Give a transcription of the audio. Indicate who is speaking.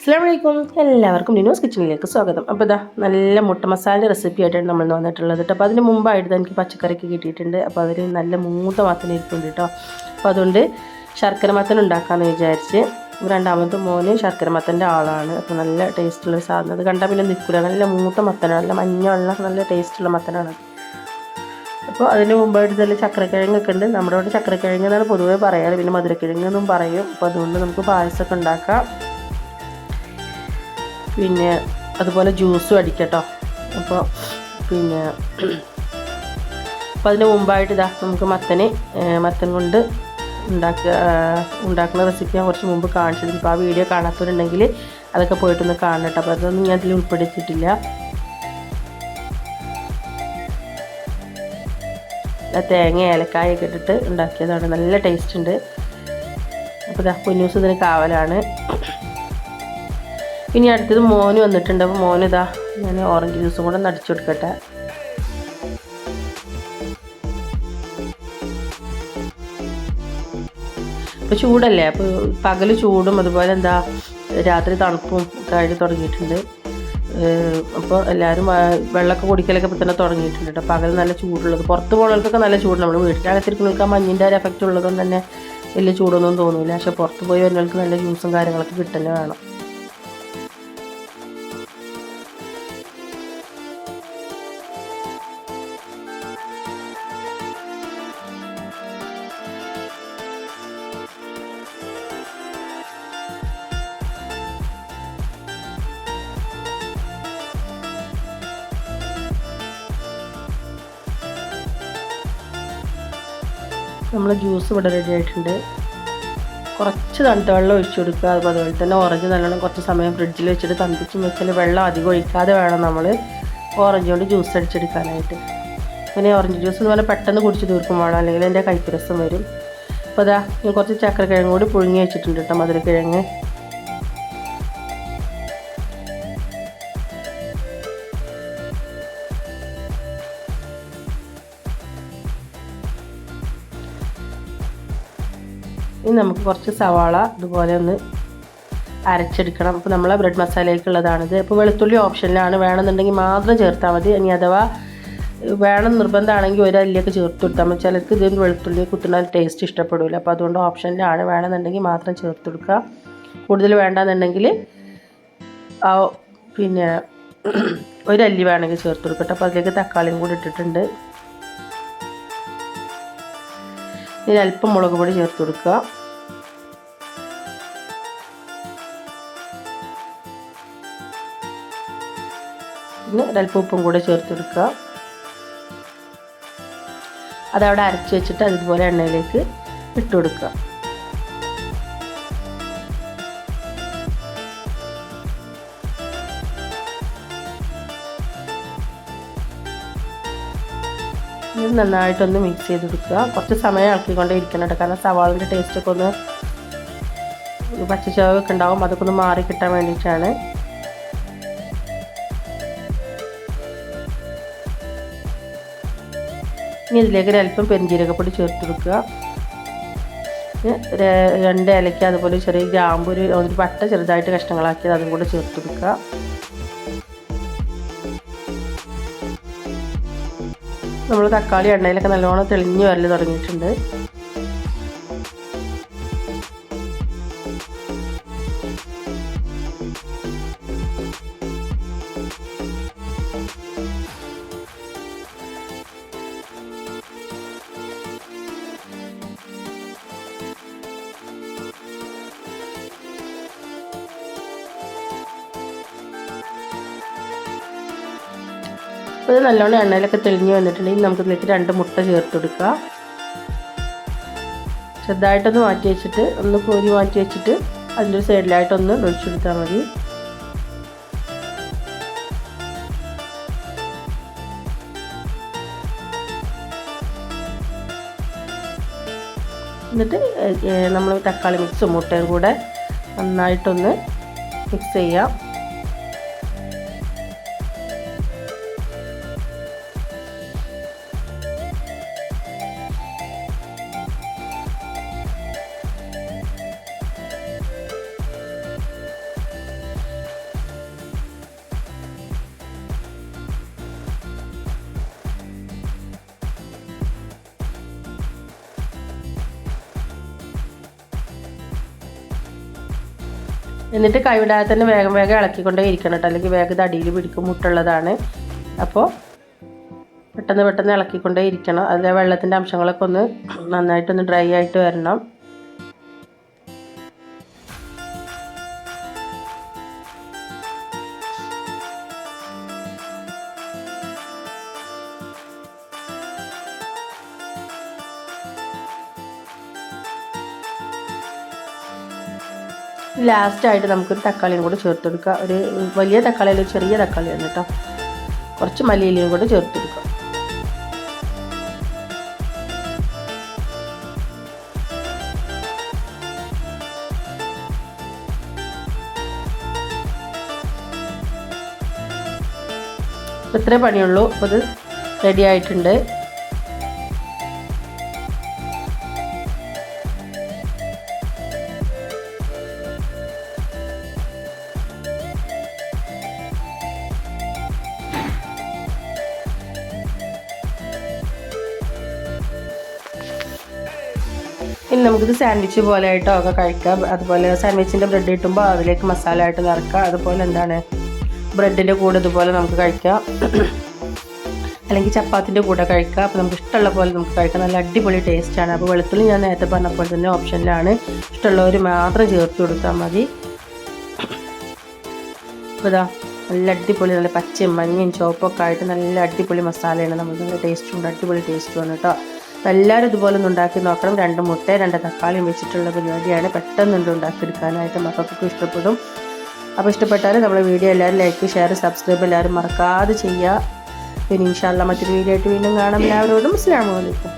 Speaker 1: അസ്സാം വലൈക്കും എല്ലാവർക്കും ന്യൂസ് കിച്ചണിലേക്ക് സ്വാഗതം. അപ്പോൾ ഇതാ നല്ല മുട്ട മസാല റെസിപ്പി ആയിട്ടാണ് നമ്മൾ വന്നിട്ടുള്ളത് കേട്ടോ അപ്പോൾ അതിന് മുമ്പായിട്ട് എനിക്ക് പച്ചക്കറിക്ക് കിട്ടിയിട്ടുണ്ട്. അപ്പോൾ അതിൽ നല്ല മൂത്ത മത്തൻ ഇരിപ്പുണ്ട് കേട്ടോ അപ്പോൾ അതുകൊണ്ട് ശർക്കര മത്തൻ ഉണ്ടാക്കാമെന്ന് വിചാരിച്ച് രണ്ടാമത്തെ മോന് ശർക്കര മത്തന്റെ ആളാണ്. അപ്പോൾ നല്ല ടേസ്റ്റുള്ള സാധനം. അത് കണ്ടാൽ പിന്നെ നിൽക്കില്ല നല്ല മൂത്ത മത്തനാണ്. നല്ല മഞ്ഞുള്ള നല്ല ടേസ്റ്റുള്ള മത്തനാണ്. അപ്പോൾ അതിന് മുമ്പായിട്ട് നല്ല ചക്രക്കിഴങ്ങൊക്കെ ഉണ്ട്. നമ്മുടെ ഇവിടെ ചക്രക്കിഴങ്ങ് എന്നാണ് പൊതുവേ പറയാറ്. പിന്നെ മധുരക്കിഴങ്ങ് എന്നും പറയും. അപ്പോൾ അതുകൊണ്ട് നമുക്ക് പായസമൊക്കെ ഉണ്ടാക്കാം. പിന്നെ അതുപോലെ ജ്യൂസും അടിക്കട്ടോ. അപ്പോൾ പിന്നെ അപ്പോൾ അതിന് മുമ്പായിട്ട് ഇതാ നമുക്ക് മത്തന് മത്തൻ കൊണ്ട് ഉണ്ടാക്കുക ഉണ്ടാക്കുന്ന റെസിപ്പി ഞാൻ കുറച്ച് മുമ്പ് കാണിച്ചത് ഇപ്പോൾ ആ വീഡിയോ കാണാത്തവരുണ്ടെങ്കിൽ അതൊക്കെ പോയിട്ടൊന്ന് കാണട്ടെ അപ്പോൾ അതൊന്നും ഞാൻ അതിൽ ഉൾപ്പെടുത്തിയിട്ടില്ല. തേങ്ങ ഏലക്കായൊക്കെ ഇട്ടിട്ട് ഉണ്ടാക്കിയതാണ്. നല്ല ടേസ്റ്റ് ഉണ്ട്. അപ്പോൾ ഇതാ കുഞ്ഞൂസ് ഇതിന് കാവലാണ്. ഇനി അടുത്തത് മോന് വന്നിട്ടുണ്ട്. അപ്പോൾ മോന് ഇതാ ഞാൻ ഓറഞ്ച് ജ്യൂസും കൂടെ ഒന്ന് അടിച്ചു കൊടുക്കട്ടെ. ഇപ്പോൾ ചൂടല്ലേ? അപ്പോൾ പകൽ ചൂടും അതുപോലെ എന്താ രാത്രി തണുപ്പും കഴിഞ്ഞ് തുടങ്ങിയിട്ടുണ്ട്. അപ്പോൾ എല്ലാവരും വെള്ളമൊക്കെ കുടിക്കലൊക്കെ ഇപ്പോൾ തന്നെ തുടങ്ങിയിട്ടുണ്ട് കേട്ടോ. പകൽ നല്ല ചൂടുള്ളത്. പുറത്ത് പോകുന്നവർക്കൊക്കെ നല്ല ചൂട് നമ്മൾ വീട്ടിലകത്തിരിക്കുന്നവർക്ക് ആ മഞ്ഞിന്റെ ഒരു എഫക്റ്റ് ഉള്ളതുകൊണ്ട് തന്നെ വലിയ ചൂടൊന്നും തോന്നില്ല പക്ഷേ പുറത്ത് പോയി വരുന്നവർക്ക് നല്ല ജ്യൂസും കാര്യങ്ങളൊക്കെ കിട്ടുന്നത് വേണം. നമ്മൾ ജ്യൂസ് ഇവിടെ റെഡി ആയിട്ടുണ്ട്. കുറച്ച് തണുത്ത വെള്ളം ഒഴിച്ചു കൊടുക്കുക. അതുപോലെ തന്നെ ഓറഞ്ച് നല്ലോണം കുറച്ച് സമയം ഫ്രിഡ്ജിൽ വെച്ചിട്ട് തണുപ്പിച്ച് വെച്ചാൽ വെള്ളം അധികം ഒഴിക്കാതെ വേണം നമ്മൾ ഓറഞ്ച് കൊണ്ട് ജ്യൂസ് അടിച്ചെടുക്കാനായിട്ട്. പിന്നെ ഓറഞ്ച് ജ്യൂസ് എന്ന് പറഞ്ഞാൽ പെട്ടെന്ന് കുടിച്ച് തീർക്കും വേണം. അല്ലെങ്കിൽ എന്റെ കൈപ്പരസം വരും. അപ്പോൾ അതാ ഞാൻ കുറച്ച് ചക്കരക്കിഴങ്ങ് കൂടി പുഴുങ്ങി വെച്ചിട്ടുണ്ട് കേട്ടോ മധുരക്കിഴങ്ങ്. ഇനി നമുക്ക് കുറച്ച് സവാള ഇതുപോലെ ഒന്ന് അരച്ചെടുക്കണം. അപ്പോൾ നമ്മളെ ബ്രെഡ് മസാലയ്ക്കുള്ളതാണിത് അപ്പോൾ വെളുത്തുള്ളി ഓപ്ഷനിലാണ് വേണമെന്നുണ്ടെങ്കിൽ മാത്രം ചേർത്താൽ മതി. ഇനി അഥവാ വേണം നിർബന്ധമാണെങ്കിൽ ഒരല്ലിയൊക്കെ ചേർത്ത് കൊടുത്താൽ മതി. ചിലർക്ക് ഇതിന് വെളുത്തുള്ളി കുത്തുന്ന ടേസ്റ്റ് ഇഷ്ടപ്പെടില്ല അപ്പോൾ അതുകൊണ്ട് ഓപ്ഷനിലാണ് വേണമെന്നുണ്ടെങ്കിൽ മാത്രം ചേർത്ത് കൊടുക്കുക. കൂടുതൽ വേണ്ടെന്നുണ്ടെങ്കിൽ ആ പിന്നെ ഒരല്ലി വേണമെങ്കിൽ ചേർത്ത് കൊടുക്കട്ടെ. അപ്പോൾ അതിലേക്ക് തക്കാളിയും കൂടി ഇട്ടിട്ടുണ്ട്. ഇനി അല്പം മുളക് പൊടി ചേർത്ത് കൊടുക്കുക. പിന്നെ ഒരല്പം കൂടെ ചേർത്ത് കൊടുക്കുക അതവിടെ അരച്ച് വെച്ചിട്ട് അതുപോലെ എണ്ണയിലേക്ക് ഇട്ട് കൊടുക്കുക ഇത് നന്നായിട്ടൊന്ന് മിക്സ് ചെയ്ത് കൊടുക്കുക കുറച്ച് സമയം ഇളക്കിക്കൊണ്ടേ ഇരിക്കണം കാരണം സവാളിന്റെ ടേസ്റ്റൊക്കെ ഒന്ന് പച്ചച്ചവൊക്കെ ഉണ്ടാവും. അതൊക്കെ ഒന്ന് മാറി കിട്ടാൻ വേണ്ടിയിട്ടാണ്. ഇനി ഇതിലേക്ക് ഒരല്പം പെരിഞ്ജീരകപ്പൊടി ചേർത്ത് വെക്കുക രണ്ട് ഇലയ്ക്ക് അതുപോലെ ചെറിയ ഗ്രാമ്പ് ഒരു ഒരു പട്ട ചെറുതായിട്ട് കഷ്ണങ്ങളാക്കി അതും കൂടെ ചേർത്ത് വെക്കുക നമ്മൾ തക്കാളി എണ്ണയിലൊക്കെ നല്ലോണം തെളിഞ്ഞ് വരൽ തുടങ്ങിയിട്ടുണ്ട്. അപ്പോൾ നല്ലോണം എണ്ണയിലൊക്കെ തെളിഞ്ഞ് വന്നിട്ടുണ്ടെങ്കിൽ നമുക്ക് ഇതിലേക്ക് രണ്ട് മുട്ട ചേർത്ത് കൊടുക്കുക. ചെറുതായിട്ടൊന്ന് മാറ്റി വെച്ചിട്ട് ഒന്ന് കോരി മാറ്റി വെച്ചിട്ട് അതിന്റെ സൈഡിലായിട്ടൊന്ന് ഒഴിച്ചെടുത്താൽ മതി. എന്നിട്ട് നമ്മൾ തക്കാളി മിക്സും മുട്ടയും കൂടെ നന്നായിട്ടൊന്ന് മിക്സ് ചെയ്യാം. എന്നിട്ട് കൈവിടാതെ തന്നെ വേഗം വേഗം ഇളക്കിക്കൊണ്ടേ ഇരിക്കണം കേട്ടോ. അല്ലെങ്കിൽ വേഗം ഇത് അടിയിൽ പിടിക്കും മുട്ടുള്ളതാണ്. അപ്പോൾ പെട്ടെന്ന് പെട്ടെന്ന് ഇളക്കിക്കൊണ്ടേ ഇരിക്കണം. അതിലെ വെള്ളത്തിന്റെ അംശങ്ങളൊക്കെ ഒന്ന് നന്നായിട്ടൊന്ന് ഡ്രൈ ആയിട്ട് വരണം. ലാസ്റ്റായിട്ട് നമുക്കൊരു തക്കാളിയും കൂടെ ചേർത്ത് കൊടുക്കുക. ഒരു വലിയ തക്കാളി അല്ലെങ്കിൽ ചെറിയ തക്കാളിയാണ് കേട്ടോ. കുറച്ച് മല്ലിയിലയും കൂടെ ചേർത്ത് കൊടുക്കുക. ഇത്രേ പണിയുള്ളൂ. അപ്പോൾ ഇത് റെഡി ആയിട്ടുണ്ട്. ഇനി നമുക്കിത് സാൻഡ്വിച്ച് പോലെ ആയിട്ടോ ഒക്കെ കഴിക്കാം. അതുപോലെ സാൻഡ്വിച്ചിന്റെ ബ്രെഡ് കിട്ടുമ്പോൾ അതിലേക്ക് മസാല ആയിട്ട് നിറക്കാം അതുപോലെ എന്താണ്? ബ്രെഡിന്റെ കൂടെ ഇതുപോലെ നമുക്ക് കഴിക്കാം. അല്ലെങ്കിൽ ചപ്പാത്തിന്റെ കൂടെ കഴിക്കാം. അപ്പോൾ നമുക്ക് ഇഷ്ടമുള്ള പോലെ നമുക്ക് കഴിക്കാം. നല്ല അടിപൊളി ടേസ്റ്റാണ് അപ്പോൾ വെളുത്തുള്ളി ഞാൻ നേരത്തെ പറഞ്ഞ പോലെ തന്നെ ഓപ്ഷനിലാണ് ഇഷ്ടമുള്ളവർ മാത്രം ചേർത്ത് കൊടുത്താൽ മതി. അപ്പോൾ ഇതാ നല്ല അടിപൊളി നല്ല പച്ചയും മഞ്ഞയും ചുവപ്പൊക്കെ ആയിട്ട് നല്ല അടിപൊളി മസാലയാണ് നമുക്ക് നല്ല ടേസ്റ്റും ഉണ്ട്. അടിപൊളി ടേസ്റ്റുമാണ് കേട്ടോ. എല്ലാവരും ഇതുപോലെ ഒന്ന് ഉണ്ടാക്കി നോക്കണം. രണ്ട് മുട്ട രണ്ട് തക്കാളിയും വെച്ചിട്ടുള്ള പരിപാടിയാണ്. പെട്ടെന്നുണ്ട് ഉണ്ടാക്കിയെടുക്കാനായിട്ട് മക്കൾക്കൊക്കെ ഇഷ്ടപ്പെടും. അപ്പോൾ ഇഷ്ടപ്പെട്ടാൽ നമ്മുടെ വീഡിയോ എല്ലാവരും ലൈക്ക് ഷെയർ സബ്സ്ക്രൈബ് എല്ലാവരും മറക്കാതെ ചെയ്യുക. പിന്നെ ഇൻഷാല്ല മറ്റൊരു വീഡിയോ ആയിട്ട് വീണ്ടും കാണാം. എല്ലാവരോടും അസ്ലാമലൈക്കും